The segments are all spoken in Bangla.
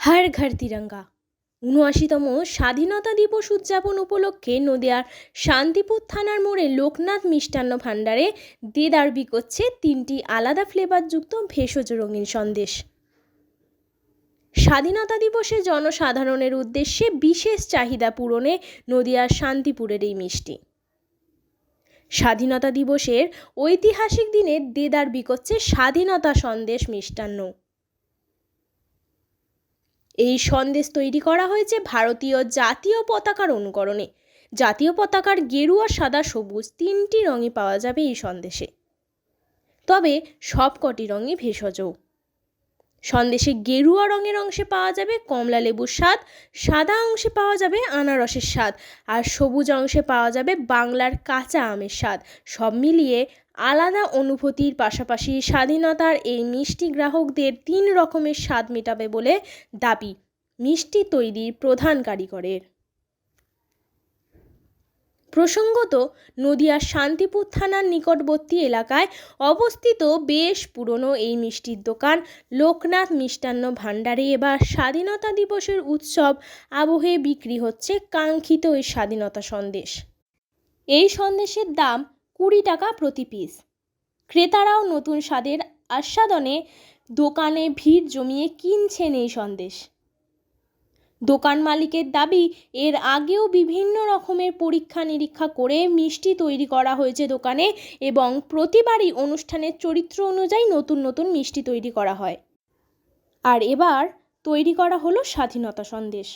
হর ঘর তিরঙ্গা। উনআশিতম স্বাধীনতা দিবস উদযাপন উপলক্ষে নদিয়ার শান্তিপুর থানার মোড়ে লোকনাথ মিষ্টান্ন ভাণ্ডারে দেদার বিকোচ্ছে তিনটি আলাদা ফ্লেভারযুক্ত ভেষজ রঙিন সন্দেশ। স্বাধীনতা দিবসে জনসাধারণের উদ্দেশ্যে বিশেষ চাহিদা পূরণে নদিয়ার শান্তিপুরের এই মিষ্টি। স্বাধীনতা দিবসের ঐতিহাসিক দিনে দেদার বিকোচ্ছে স্বাধীনতা সন্দেশ মিষ্টান্ন। এই সন্দেশ তৈরি করা হয়েছে ভারতীয় জাতীয় পতাকার অনুকরণে। জাতীয় পতাকার গেরুয়া, সাদা, সবুজ তিনটি রঙই পাওয়া যাবে এই সন্দেশে। তবে সবকটি রঙই ভেষজও সন্দেশে গেরুয়া রঙের অংশে পাওয়া যাবে কমলা লেবুর স্বাদ, সাদা অংশে পাওয়া যাবে আনারসের স্বাদ, আর সবুজ অংশে পাওয়া যাবে বাংলার কাঁচা আমের স্বাদ। সব মিলিয়ে আলাদা অনুভূতির পাশাপাশি স্বাধীনতার এই মিষ্টি গ্রাহকদের তিন রকমের স্বাদ মেটাবে বলে দাবি মিষ্টি তৈরির প্রধান কারিগরের। প্রসঙ্গত, নদিয়ার শান্তিপুর থানার নিকটবর্তী এলাকায় অবস্থিত বেশ পুরনো এই মিষ্টির দোকান লোকনাথ মিষ্টান্ন ভাণ্ডারে এবার স্বাধীনতা দিবসের উৎসব আবহে বিক্রি হচ্ছে কাঙ্ক্ষিত এই স্বাধীনতা সন্দেশ। এই সন্দেশের দাম কুড়ি টাকা প্রতি পিস ক্রেতারাও নতুন স্বাদের আস্বাদনে দোকানে ভিড় জমিয়ে কিনছেন এই সন্দেশ। দোকান মালিকের দাবি, এর আগেও বিভিন্ন রকমের পরীক্ষা নিরীক্ষা করে মিষ্টি তৈরি করা হয়েছে দোকানে এবং প্রতিবারই অনুষ্ঠানের চরিত্র অনুযায়ী নতুন নতুন মিষ্টি তৈরি করা হয়। আর এবার তৈরি করা হলো স্বাধীনতা সন্দেশ।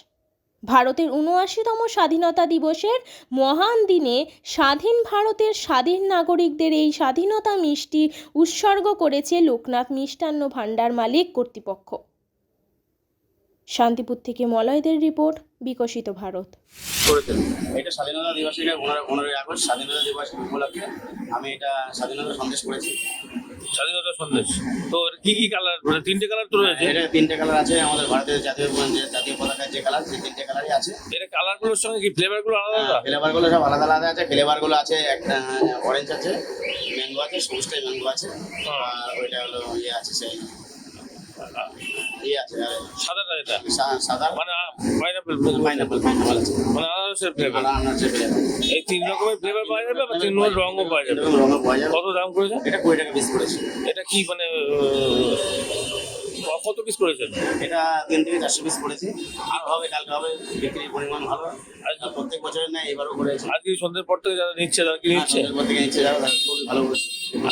ভারতের উনআশিতম স্বাধীনতা দিবসের মহান দিনে স্বাধীন ভারতের স্বাধীন নাগরিকদের এই স্বাধীনতা মিষ্টি উৎসর্গ করেছে লোকনাথ মিষ্টান্ন ভাণ্ডার মালিক কর্তৃপক্ষ। শান্তিপুর থেকে মলয়দের রিপোর্ট, বিকশিত ভারত। এটা স্বাধীনতা দিবস পনেরোই আগস্ট স্বাধীনতা দিবস উপলক্ষে আমি এটা স্বাধীনতা সন্দেশ করেছি। স্বাধীনতা সন্দেশ। তো এর কি কি কালার মানে তিনটে কালার তো রয়েছে। এটা তিনটে কালার আছে। আমাদের ভারতের জাতীয় যে জাতীয় পতাকার যে কালার সেই তিনটে কালারই আছে। এটা কালারগুলোর সঙ্গে কি ফ্লেভারগুলো আলাদা? আলাদা ফ্লেভারগুলো সব আলাদা আলাদা আছে। ফ্লেভারগুলো আছে একটা অরেঞ্জ আছে ম্যাঙ্গো আছে সবুজটাই ম্যাঙ্গো আছে। আর ওইটা হলো ইয়ে আছে সেই সাদাটা এটা সাদা মানে পাইনাপেল পাইনাপেল পাইনাপেল মানে আনারসের ফ্লেভার আনারসের ফ্লেভার এই তিন রকমের ফ্লেভার পাওয়া যাবে তিন রকমের রঙও পাওয়া যাবে? রঙও পাওয়া যাবে। কত দাম করেছে? এটা কুড়ি টাকা পিস করেছে। এটা কি মানে কত পিস করেছেন? এটা তিন থেকে চারশো পিস করেছি। আর হবে কালকে হবে বিক্রির পরিমাণ ভালো। আর প্রত্যেক বছরের নেয় এবারও করেছি। আজকে সন্ধ্যের পর থেকে যারা নিচ্ছে তারা কি নিচ্ছে? সন্ধ্যের পর থেকে নিচ্ছে যারা তারা খুবই ভালো করেছে।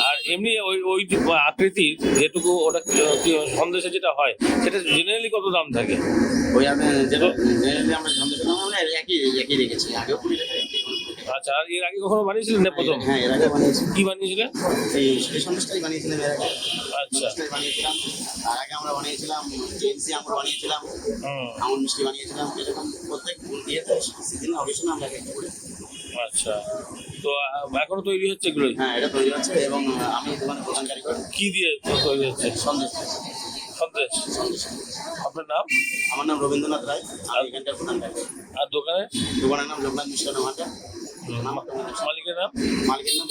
আর এমনি ওই ওই আকৃতি যেটুকু ওটা সন্দেশে যেটা হয় সেটা জেনারেলি কত দাম থাকে? ওই আমি যেটা জেনারেলি আমরা সন্দেশ আমরা একই একই রেখেছি আগেও কুড়ি টাকা আচ্ছা আর এর আগে কখনো বানিয়েছিলেন না প্রথম? হ্যাঁ এর আগে বানিয়েছি। কি বানিয়েছিলেন? এই এই সন্দেশটাই বানিয়েছিলাম এর আগে। আচ্ছা। বানিয়েছিলাম। তার আগে আমরা বানিয়েছিলাম জেন্সি আমরা বানিয়েছিলাম হুম। আমন মিষ্টি বানিয়েছিলাম এরকম প্রত্যেক ইয়েতে সিজন অবশ্যই আমরা এক এক করে। আচ্ছা। তো এখনও তৈরি হচ্ছে এগুলোই? হ্যাঁ এটা তৈরি হচ্ছে এবং আমি দোকানে প্রধান কারিগর। কি দিয়ে তৈরি হচ্ছে? সন্দেশ। সন্দেশ। সন্দেশ। আপনার নাম? আমার নাম রবীন্দ্রনাথ রায় আমি এখানকার প্রধান কারিগর। আর দোকানে দোকানের নাম লোকনাথ ভাণ্ডার নাম মালিকের নাম? মালিকের নাম